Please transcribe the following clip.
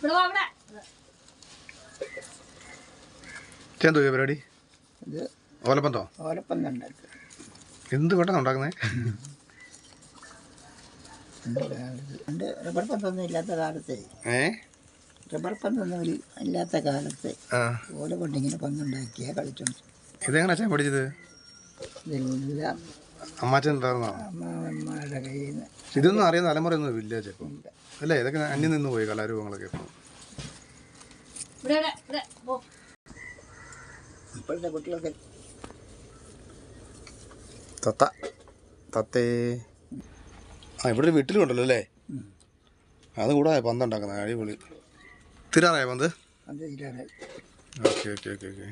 എന്തോ പരിപാടി? ഇത് ഓലപ്പന്തോ? ഓലപ്പന്ത് ഉണ്ടാക്കുക എന്ത് കൊണ്ടാണ് ഉണ്ടാക്കുന്നേ? പണ്ട് റബ്ബർ പന്തൊന്നും ഇല്ലാത്ത കാലത്തെ. ഏ? റബ്ബർ പന്തൊന്നും ഇൽ- ഇല്ലാത്ത കാലത്തെ. ഓല കൊണ്ടിങ്ങനെ പന്തുണ്ടാക്കിയാൽ കളിച്ചോണ്ട്. ഇതെങ്ങനെ അച്ഛൻ പഠിച്ചത്? ഇതെല്ലാം അമ്മാച്ചൻ ഉണ്ടായിരുന്നോ കയ്യിൽ നിന്ന് ഇതൊന്നും അറിയുന്ന തലമുറയൊന്നും ഇല്ല ചിലപ്പം അല്ലേ? ഇതൊക്കെ അന്യം നിന്ന് പോയി കലാരൂപങ്ങളൊക്കെ ഇപ്പോഴത്തെ തത്ത തത്തേ. ആ ഇവിടെ ഒരു വീട്ടിലും ഉണ്ടല്ലോ അല്ലേ? അത് കൂടെ പന്തുണ്ടാക്കുന്ന അടിപൊളി. തിരാറായ പന്ത്? Okay okay okay okay.